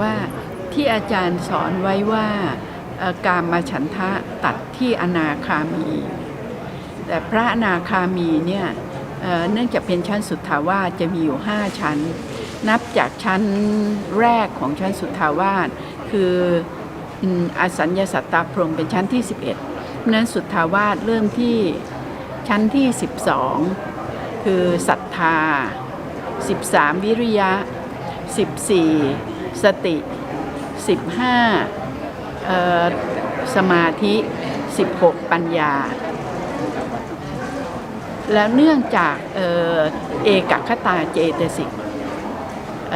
ว่าที่อาจารย์สอนไว้ว่าการมาฉันทะตัดที่อนาคามี แต่พระอนาคามีเนี่ยเนื่องจากเป็นชั้นสุทธาวาสจะมีอยู่ 5 ชั้น นับจากชั้นแรกของชั้นสุทธาวาสคืออสัญญาสัตตาพรหมเป็นชั้นที่ 11นั้นสุทธาวาสเริ่มที่ชั้นที่ 12 คือศรัทธา 13 วิริยะ 14 สติ 15 สมาธิ 16 ปัญญา แล้วเนื่องจากเอเอกคตาเจตสิกเ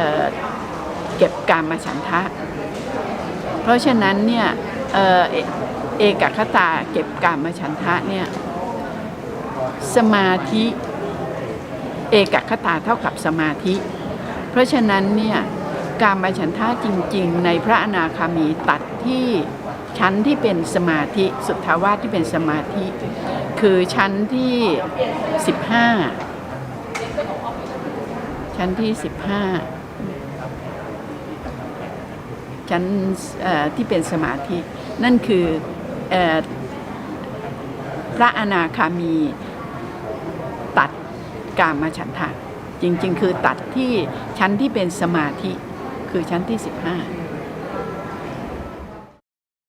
เก็บกามมาฉันทะ เพราะฉะนั้นเนี่ยเอเอกคตาเก็บกามมาฉันทะเนี่ยสมาธิเอกคตาเท่ากับสมาธิ เพราะฉะนั้นเนี่ย การมาฉันทะจริง ๆ ในพระอนาคามีตัดที่ชั้นที่เป็นสมาธิสุทธาวาสที่เป็นสมาธิ คือชั้นที่15ชั้นที่15ชั้นเอ่อที่เป็นสมาธิ นั่นคือออพระอนาคามีตัดกามฉันทะจริง ๆ คือตัดที่ชั้นที่เป็นสมาธิ คือชั้นที่ 15